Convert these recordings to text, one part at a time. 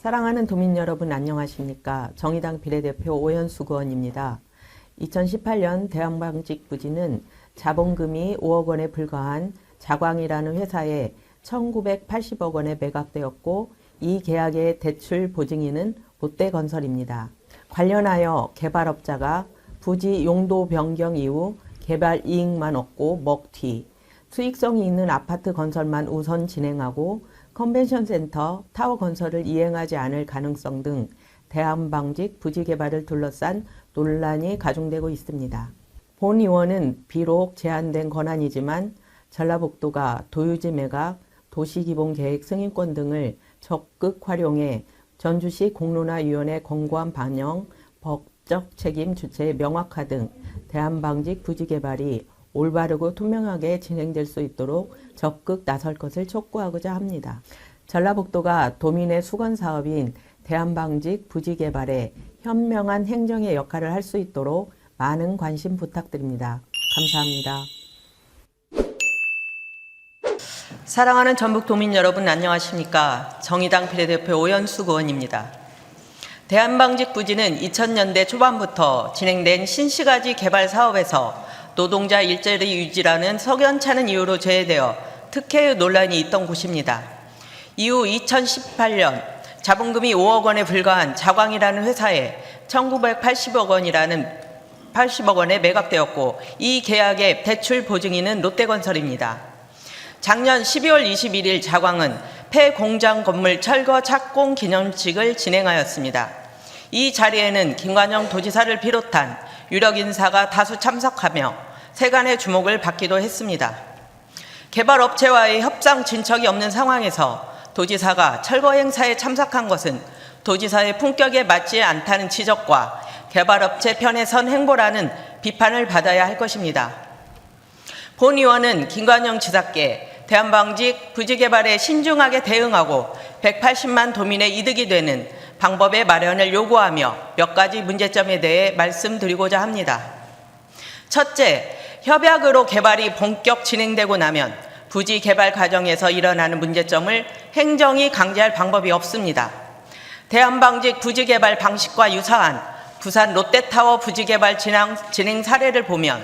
사랑하는 도민 여러분 안녕하십니까. 정의당 비례대표 오연수 의원입니다. 2018년 대한방직 부지는 자본금이 5억 원에 불과한 자광이라는 회사에 1980억 원에 매각되었고 이 계약의 대출 보증인은 롯데건설입니다. 관련하여 개발업자가 부지 용도 변경 이후 개발 이익만 얻고 먹튀, 수익성이 있는 아파트 건설만 우선 진행하고 컨벤션 센터, 타워 건설을 이행하지 않을 가능성 등 대한방직 부지 개발을 둘러싼 논란이 가중되고 있습니다. 본 의원은 비록 제한된 권한이지만 전라북도가 도유지 매각, 도시기본계획 승인권 등을 적극 활용해 전주시 공론화위원회 권고안 반영, 법적 책임 주체 명확화 등 대한방직 부지 개발이 올바르고 투명하게 진행될 수 있도록 적극 나설 것을 촉구하고자 합니다. 전라북도가 도민의 수건 사업인 대한방직 부지 개발에 현명한 행정의 역할을 할 수 있도록 많은 관심 부탁드립니다. 감사합니다. 사랑하는 전북 도민 여러분 안녕하십니까? 정의당 비례대표 오연수 의원입니다. 대한방직 부지는 2000년대 초반부터 진행된 신시가지 개발 사업에서 노동자 일자리 유지라는 석연찮은 이유로 제외되어 특혜 논란이 있던 곳입니다. 이후 2018년 자본금이 5억 원에 불과한 자광이라는 회사에 1980억 원이라는 80억 원에 매각되었고 이 계약의 대출 보증인은 롯데건설입니다. 작년 12월 21일 자광은 폐 공장 건물 철거 착공 기념식을 진행하였습니다. 이 자리에는 김관영 도지사를 비롯한 유력 인사가 다수 참석하며 세간의 주목을 받기도 했습니다. 개발업체와의 협상 진척이 없는 상황에서 도지사가 철거 행사에 참석한 것은 도지사의 품격에 맞지 않다는 지적과 개발업체 편에 선 행보라는 비판을 받아야 할 것입니다. 본 의원은 김관영 지사께 대한방직 부지개발에 신중하게 대응하고 180만 도민의 이득이 되는 방법의 마련을 요구하며 몇 가지 문제점에 대해 말씀드리고자 합니다. 첫째, 협약으로 개발이 본격 진행되고 나면 부지 개발 과정에서 일어나는 문제점을 행정이 강제할 방법이 없습니다. 대한방직 부지 개발 방식과 유사한 부산 롯데타워 부지 개발 진행, 진행 사례를 보면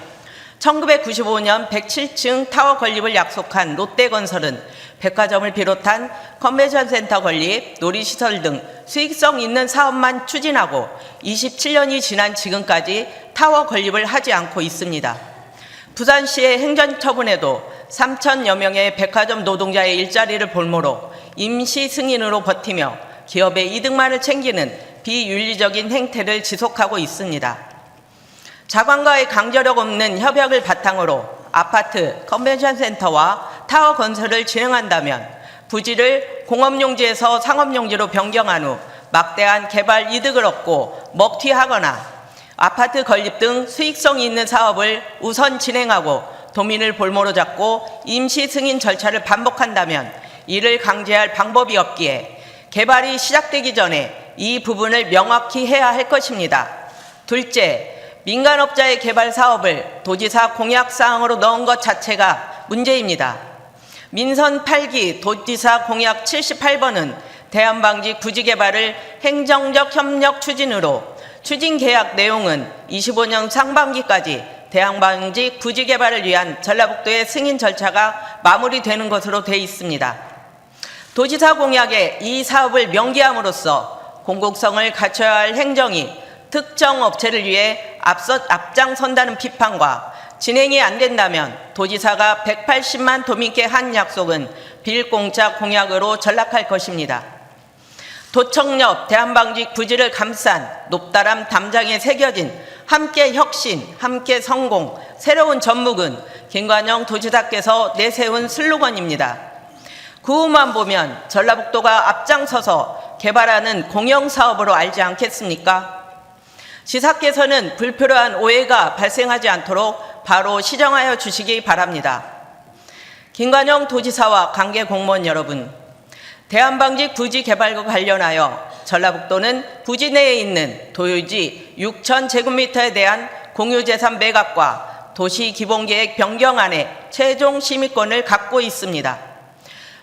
1995년 107층 타워 건립을 약속한 롯데건설은 백화점을 비롯한 컨벤션 센터 건립, 놀이시설 등 수익성 있는 사업만 추진하고 27년이 지난 지금까지 타워 건립을 하지 않고 있습니다. 부산시의 행정처분에도 3천여 명의 백화점 노동자의 일자리를 볼모로 임시 승인으로 버티며 기업의 이득만을 챙기는 비윤리적인 행태를 지속하고 있습니다. 자관과의 강제력 없는 협약을 바탕으로 아파트, 컨벤션 센터와 타워 건설을 진행한다면 부지를 공업용지에서 상업용지로 변경한 후 막대한 개발 이득을 얻고 먹튀하거나 아파트 건립 등 수익성이 있는 사업을 우선 진행하고 도민을 볼모로 잡고 임시 승인 절차를 반복한다면 이를 강제할 방법이 없기에 개발이 시작되기 전에 이 부분을 명확히 해야 할 것입니다. 둘째, 민간업자의 개발 사업을 도지사 공약사항으로 넣은 것 자체가 문제입니다. 민선 8기 도지사 공약 78번은 대한방직 부지 개발을 행정적 협력 추진으로 추진 계약 내용은 25년 상반기까지 대한방직 부지 개발을 위한 전라북도의 승인 절차가 마무리되는 것으로 되어 있습니다. 도지사 공약에 이 사업을 명기함으로써 공공성을 갖춰야 할 행정이 특정 업체를 위해 앞서 앞장선다는 비판과 진행이 안 된다면 도지사가 180만 도민께 한 약속은 빌공짜 공약으로 전락할 것입니다. 도청역 대한방직 부지를 감싼 높다람 담장에 새겨진 함께 혁신, 함께 성공, 새로운 전묵은 김관영 도지사께서 내세운 슬로건입니다. 구호만 보면 전라북도가 앞장서서 개발하는 공영사업으로 알지 않겠습니까? 지사께서는 불필요한 오해가 발생하지 않도록 바로 시정하여 주시기 바랍니다. 김관영 도지사와 관계 공무원 여러분, 대한방직 부지 개발과 관련하여 전라북도는 부지 내에 있는 도유지 6천 제곱미터에 대한 공유재산 매각과 도시 기본계획 변경안에 최종 심의권을 갖고 있습니다.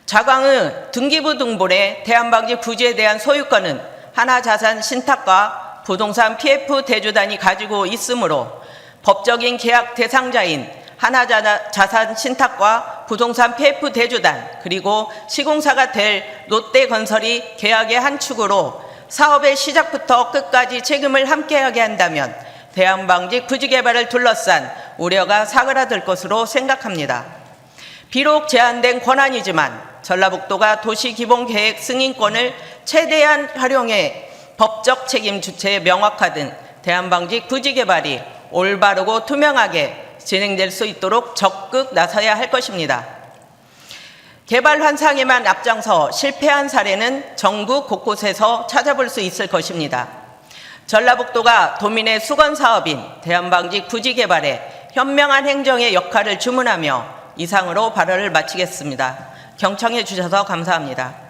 자광의 등기부 등본의 대한방직 부지에 대한 소유권은 하나자산 신탁과 부동산 PF 대주단이 가지고 있으므로 법적인 계약 대상자인 하나자산 신탁과 부동산 PF 대주단 그리고 시공사가 될 롯데건설이 계약의 한 축으로 사업의 시작부터 끝까지 책임을 함께하게 한다면 대한방직 부지 개발을 둘러싼 우려가 사그라들 것으로 생각합니다. 비록 제한된 권한이지만 전라북도가 도시기본계획 승인권을 최대한 활용해 법적 책임 주체에 명확화된 대한방직 부지 개발이 올바르고 투명하게 진행될 수 있도록 적극 나서야 할 것입니다. 개발 환상에만 앞장서 실패한 사례는 전국 곳곳에서 찾아볼 수 있을 것입니다. 전라북도가 도민의 수건 사업인 대한방직 부지 개발에 현명한 행정의 역할을 주문하며 이상으로 발언을 마치겠습니다. 경청해 주셔서 감사합니다.